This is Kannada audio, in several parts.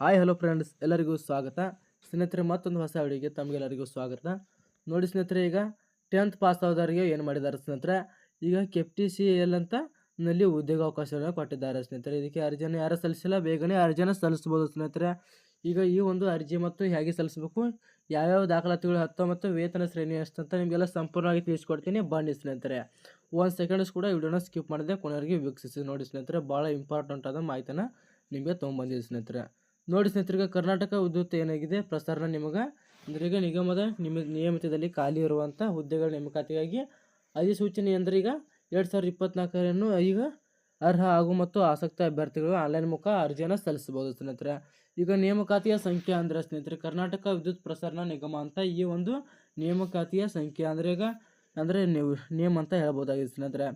ಹಾಯ್, ಹಲೋ ಫ್ರೆಂಡ್ಸ್, ಎಲ್ಲರಿಗೂ ಸ್ವಾಗತ. ಸ್ನೇಹಿತರೆ, ಮತ್ತೊಂದು ಹೊಸ ವಿಡಿಯೋಗೆ ತಮಗೆಲ್ಲರಿಗೂ ಸ್ವಾಗತ. ನೋಡಿ ಸ್ನೇಹಿತರೆ, ಈಗ ಟೆಂತ್ ಪಾಸ್ ಆದವರಿಗೆ ಏನು ಮಾಡಿದ್ದಾರೆ ಸ್ನೇಹಿತರೆ? ಈಗ ಕೆಫ್ ಟಿ ಸಿ ಎಲ್ ಅಂತ ನಲ್ಲಿ ಉದ್ಯೋಗಾವಕಾಶಗಳನ್ನು ಕೊಟ್ಟಿದ್ದಾರೆ ಸ್ನೇಹಿತರೆ. ಇದಕ್ಕೆ ಅರ್ಜಿಯನ್ನು ಯಾರು ಸಲ್ಲಿಸಿಲ್ಲ? ಬೇಗನೆ ಅರ್ಜಿಯನ್ನು ಸಲ್ಲಿಸ್ಬೋದು ಸ್ನೇಹಿತರೆ. ಈಗ ಈ ಒಂದು ಅರ್ಜಿ ಮತ್ತು ಹೇಗೆ ಸಲ್ಲಿಸಬೇಕು? ಯಾವ್ಯಾವ ದಾಖಲಾತಿಗಳು ಹತ್ತು ಮತ್ತು ವೇತನ ಶ್ರೇಣಿ ಎಷ್ಟು ಅಂತ ನಿಮಗೆಲ್ಲ ಸಂಪೂರ್ಣವಾಗಿ ತಿಳಿಸ್ಕೊಡ್ತೀನಿ. ಬನ್ನಿ ಸ್ನೇಹಿತರೆ. ಒಂದು ಸೆಕೆಂಡ್ಸ್ ಕೂಡ ವಿಡಿಯೋನ ಸ್ಕಿಪ್ ಮಾಡಿದೆ ಕೊನೆಯವರಿಗೆ ವೀಕ್ಷಿಸಿ. ನೋಡಿ ಸ್ನೇಹಿತರೆ ಭಾಳ ಇಂಪಾರ್ಟೆಂಟ್ ಆದ ಮಾಹಿತಿನ ನಿಮಗೆ ತೊಗೊಂಬಂದಿದೆ ಸ್ನೇಹಿತರೆ. ನೋಡಿ ಸ್ನೇಹಿತರಿಗೆ, ಕರ್ನಾಟಕ ವಿದ್ಯುತ್ ಏನಾಗಿದೆ? ಪ್ರಸರಣ ನಿಮಗೆ, ಅಂದರೆ ಈಗ ನಿಗಮದ ನಿಮ, ನಿಯಮಿತದಲ್ಲಿ ಖಾಲಿ ಇರುವಂಥ ಹುದ್ದೆಗಳ ನೇಮಕಾತಿಗಾಗಿ ಅಧಿಸೂಚನೆ ಅಂದರೆ ಈಗ ಎರಡು ಸಾವಿರದ ಇಪ್ಪತ್ನಾಲ್ಕರನ್ನು ಈಗ ಅರ್ಹ ಹಾಗೂ ಮತ್ತು ಆಸಕ್ತ ಅಭ್ಯರ್ಥಿಗಳು ಆನ್ಲೈನ್ ಮುಖ ಅರ್ಜಿಯನ್ನು ಸಲ್ಲಿಸಬಹುದು ಸ್ನೇಹಿತರೆ. ಈಗ ನೇಮಕಾತಿಯ ಸಂಖ್ಯೆ ಅಂದರೆ ಸ್ನೇಹಿತರೆ, ಕರ್ನಾಟಕ ವಿದ್ಯುತ್ ಪ್ರಸರಣ ನಿಗಮ ಅಂತ ಈ ಒಂದು ನೇಮಕಾತಿಯ ಸಂಖ್ಯೆ ಅಂದರೆ ಈಗ, ಅಂದರೆ ನೀವು ನೇಮ್ ಅಂತ ಹೇಳ್ಬೋದಾಗಿದೆ ಸ್ನೇಹಿತರೆ.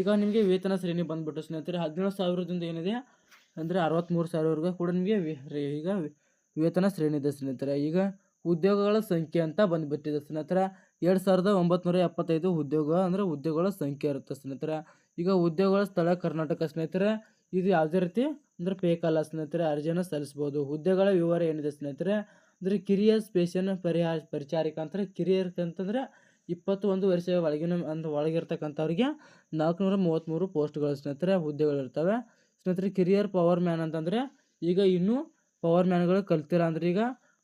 ಈಗ ನಿಮಗೆ ವೇತನ ಶ್ರೇಣಿ ಬಂದ್ಬಿಟ್ಟು ಸ್ನೇಹಿತರೆ, ಹದಿನೇಳು ಸಾವಿರದಿಂದ ಏನಿದೆ? ಅಂದರೆ ಅರವತ್ತ್ಮೂರು ಸಾವಿರವರೆಗೂ ಕೂಡ ನಿಮಗೆ ಈಗ ವೇತನ ಶ್ರೇಣಿ ಇದೆ ಸ್ನೇಹಿತರೆ. ಈಗ ಉದ್ಯೋಗಗಳ ಸಂಖ್ಯೆ ಅಂತ ಬಂದುಬಿಟ್ಟಿದೆ ಸ್ನೇಹಿತರೆ. ಎರಡು ಸಾವಿರದ ಒಂಬತ್ನೂರ ಎಪ್ಪತ್ತೈದು ಉದ್ಯೋಗ ಅಂದರೆ ಉದ್ಯೋಗಗಳ ಸಂಖ್ಯೆ ಇರುತ್ತೆ ಸ್ನೇಹಿತರೆ. ಈಗ ಉದ್ಯೋಗಗಳ ಸ್ಥಳ ಕರ್ನಾಟಕ ಸ್ನೇಹಿತರೆ. ಇದು ಯಾವುದೇ ರೀತಿ ಅಂದರೆ ಪೇಕಾಲ ಸ್ನೇಹಿತರೆ, ಅರ್ಜಿಯನ್ನು ಸಲ್ಲಿಸ್ಬೋದು. ಹುದ್ದೆಗಳ ವಿವರ ಏನಿದೆ ಸ್ನೇಹಿತರೆ? ಅಂದರೆ ಕಿರಿಯ ಸ್ಪೇಷನ್ ಪರಿಹಾರ ಪರಿಚಾರಿಕ ಅಂತಾರೆ ಕಿರಿಯರ್ ಅಂತಂದರೆ ಇಪ್ಪತ್ತು ಒಂದು ವರ್ಷ ಒಳಗಿನ ಅಂದ್ರೆ ಒಳಗಿರ್ತಕ್ಕಂಥವ್ರಿಗೆ ನಾಲ್ಕುನೂರ ಮೂವತ್ತ್ಮೂರು ಪೋಸ್ಟ್ಗಳು ಸ್ನೇಹಿತರೆ ಹುದ್ದೆಗಳು ಇರ್ತವೆ. ಸ್ನೇಹಿತರೆ, ಕೆರಿಯರ್ ಪವರ್ ಮ್ಯಾನ್ ಅಂತಂದರೆ ಈಗ ಇನ್ನೂ ಪವರ್ ಮ್ಯಾನ್ಗಳು ಕಲ್ತಿಲ್ಲ ಅಂದರೆ ಈಗ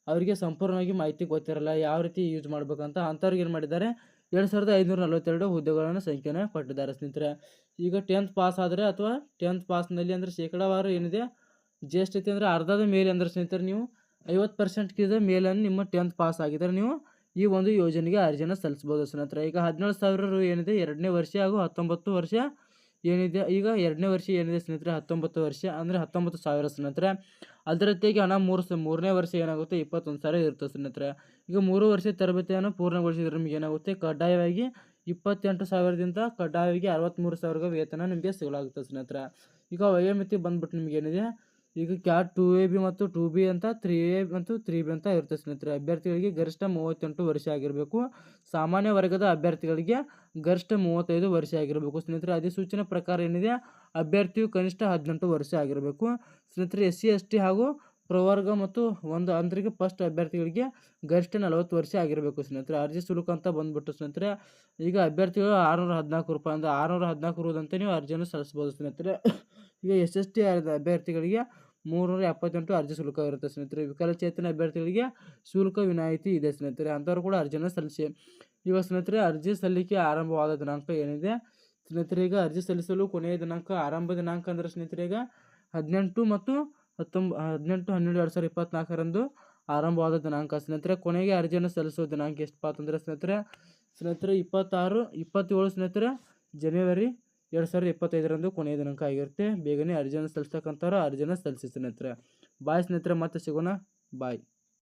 ಅವರಿಗೆ ಸಂಪೂರ್ಣವಾಗಿ ಮಾಹಿತಿ ಗೊತ್ತಿರಲ್ಲ ಯಾವ ರೀತಿ ಯೂಸ್ ಮಾಡ್ಬೇಕಂತ ಅಂಥವ್ರಿಗೆ ಏನು ಮಾಡಿದ್ದಾರೆ, ಎರಡು ಸಾವಿರದ ಐದುನೂರ ನಲವತ್ತೆರಡು ಹುದ್ದೆಗಳನ್ನು ಸಂಖ್ಯೆನ ಕೊಟ್ಟಿದ್ದಾರೆ ಸ್ನೇಹಿತರೆ. ಈಗ ಟೆಂತ್ ಪಾಸ್ ಆದರೆ ಅಥವಾ ಟೆಂತ್ ಪಾಸ್ನಲ್ಲಿ ಅಂದರೆ ಶೇಕಡಾವಾರು ಏನಿದೆ ಜ್ಯೇಷ್ಠತೆ ಅಂದರೆ ಅರ್ಧದ ಮೇಲೆ ಅಂದರೆ ಸ್ನೇಹಿತರೆ ನೀವು ಐವತ್ತು ಪರ್ಸೆಂಟ್ಗಿಂತ ಮೇಲನ್ನು ನಿಮ್ಮ ಟೆಂತ್ ಪಾಸ್ ಆಗಿದ್ದರೆ ನೀವು ಈ ಒಂದು ಯೋಜನೆಗೆ ಅರ್ಜಿಯನ್ನು ಸಲ್ಲಿಸ್ಬೋದು ಸ್ನೇಹಿತರೆ. ಈಗ ಹದಿನೇಳು ಸಾವಿರ ರು ಏನಿದೆ, ಎರಡನೇ ವರ್ಷ ಹಾಗೂ ಹತ್ತೊಂಬತ್ತು ವರ್ಷ ಏನಿದೆ? ಈಗ ಎರಡನೇ ವರ್ಷ ಏನಿದೆ ಸ್ನೇಹಿತರೆ? ಹತ್ತೊಂಬತ್ತು ವರ್ಷ. ಅಂದರೆ ಹತ್ತೊಂಬತ್ತು ಸಾವಿರ ಸ್ನೇಹಿತರೆ. ಅದರ ಜೊತೆಗೆ ಹಣ ಮೂರು ಮೂರನೇ ವರ್ಷ ಏನಾಗುತ್ತೆ? ಇಪ್ಪತ್ತೊಂದು ಸಾವಿರ ಇರುತ್ತೆ ಸ್ನೇಹಿತರೆ. ಈಗ ಮೂರು ವರ್ಷ ತರಬೇತಿಯನ್ನು ಪೂರ್ಣಗೊಳಿಸಿದ್ರೆ ನಿಮಗೆ ಏನಾಗುತ್ತೆ? ಕಡ್ಡಾಯವಾಗಿ ಇಪ್ಪತ್ತೆಂಟು ಸಾವಿರದಿಂದ ಕಡ್ಡಾಯವಾಗಿ ಅರವತ್ತ್ಮೂರು ಸಾವಿರ ವೇತನ ನಿಮಗೆ ಸಿಗಲಾಗುತ್ತೆ ಸ್ನೇಹಿತರೆ. ಈಗ ವಯೋಮಿತಿ ಬಂದ್ಬಿಟ್ಟು ನಿಮಗೇನಿದೆ ಈಗ ಕ್ಯಾಟ್ ಟು ಎ ಬಿ ಮತ್ತು ಟು ಬಿ ಅಂತ ತ್ರೀ ಎ ಮತ್ತು ತ್ರೀ ಬಿ ಅಂತ ಇರುತ್ತೆ ಸ್ನೇಹಿತರೆ. ಅಭ್ಯರ್ಥಿಗಳಿಗೆ ಗರಿಷ್ಠ ಮೂವತ್ತೆಂಟು ವರ್ಷ ಆಗಿರಬೇಕು. ಸಾಮಾನ್ಯ ವರ್ಗದ ಅಭ್ಯರ್ಥಿಗಳಿಗೆ ಗರಿಷ್ಠ ಮೂವತ್ತೈದು ವರ್ಷ ಆಗಿರಬೇಕು. ಸ್ನೇಹಿತರೆ, ಅಧಿಸೂಚನೆ ಪ್ರಕಾರ ಏನಿದೆ? ಅಭ್ಯರ್ಥಿಯು ಕನಿಷ್ಠ ಹದಿನೆಂಟು ವರ್ಷ ಆಗಿರಬೇಕು. ಸ್ನೇಹಿತರೆ ಎಸ್ ಸಿ ಎಸ್ ಟಿ ಹಾಗೂ ಪ್ರವರ್ಗ ಮತ್ತು ಒಂದು ಅಂದ್ರಿಗೆ ಫಸ್ಟ್ ಅಭ್ಯರ್ಥಿಗಳಿಗೆ ಗರಿಷ್ಠ ನಲವತ್ತು ವರ್ಷ ಆಗಿರಬೇಕು ಸ್ನೇಹಿತರೆ. ಅರ್ಜಿ ಶುಲ್ಕ ಅಂತ ಬಂದ್ಬಿಟ್ಟು ಸ್ನೇಹಿತರೆ, ಈಗ ಅಭ್ಯರ್ಥಿಗಳು ಆರುನೂರ ಹದಿನಾಲ್ಕು ರೂಪಾಯಿ ಅಂದರೆ ಆರುನೂರ ಹದಿನಾಲ್ಕು ರೂಪಾಯಿ ನೀವು ಅರ್ಜಿಯನ್ನು ಸಲ್ಲಿಸ್ಬೋದು ಸ್ನೇಹಿತರೆ. ಈಗ ಎಸ್ ಎಸ್ ಟಿ ಅಭ್ಯರ್ಥಿಗಳಿಗೆ ಮೂರುನೂರ ಎಪ್ಪತ್ತೆಂಟು ಅರ್ಜಿ ಶುಲ್ಕ ಇರುತ್ತೆ ಸ್ನೇಹಿತರೆ. ವಿಕಲಚೇತನ ಅಭ್ಯರ್ಥಿಗಳಿಗೆ ಶುಲ್ಕ ವಿನಾಯಿತಿ ಇದೆ ಸ್ನೇಹಿತರೆ. ಅಂಥವ್ರು ಕೂಡ ಅರ್ಜಿಯನ್ನು ಸಲ್ಲಿಸಿ. ಇವಾಗ ಸ್ನೇಹಿತರೆ, ಅರ್ಜಿ ಸಲ್ಲಿಕೆ ಆರಂಭವಾದ ದಿನಾಂಕ ಏನಿದೆ? ಸ್ನೇಹಿತರೆ, ಈಗ ಅರ್ಜಿ ಸಲ್ಲಿಸಲು ಕೊನೆಯ ದಿನಾಂಕ ಆರಂಭ ದಿನಾಂಕ ಅಂದರೆ ಸ್ನೇಹಿತರೆ, ಈಗ ಹದಿನೆಂಟು ಮತ್ತು ಹತ್ತೊಂಬ, ಹದಿನೆಂಟು, ಹನ್ನೆರಡು, ಎರಡು ಸಾವಿರದ ಇಪ್ಪತ್ನಾಲ್ಕರಂದು ಆರಂಭವಾದ ದಿನಾಂಕ ಸ್ನೇಹಿತರೆ. ಕೊನೆಗೆ ಅರ್ಜಿಯನ್ನು ಸಲ್ಲಿಸುವ ದಿನಾಂಕ ಎಷ್ಟು ಅಂತಂದರೆ ಸ್ನೇಹಿತರೆ ಸ್ನೇಹಿತರೆ ಇಪ್ಪತ್ತಾರು, ಇಪ್ಪತ್ತೇಳು ಸ್ನೇಹಿತರೆ ಜನವರಿ ಎರಡು ಸಾವಿರದ ಇಪ್ಪತ್ತೈದರಂದು ಕೊನೆಯ ದಿನಾಂಕ ಆಗಿರುತ್ತೆ. ಬೇಗನೆ ಅರ್ಜಿಯನ್ನು ಸಲ್ಲಿಸ್ತಕ್ಕಂಥವ್ರು ಅರ್ಜಿಯನ್ನು ಸಲ್ಲಿಸಿ ಸ್ನೇಹಿತರೆ. ಬಾಯ್ ಸ್ನೇಹಿತರೆ, ಮತ್ತೆ ಸಿಗೋಣ. ಬಾಯ್.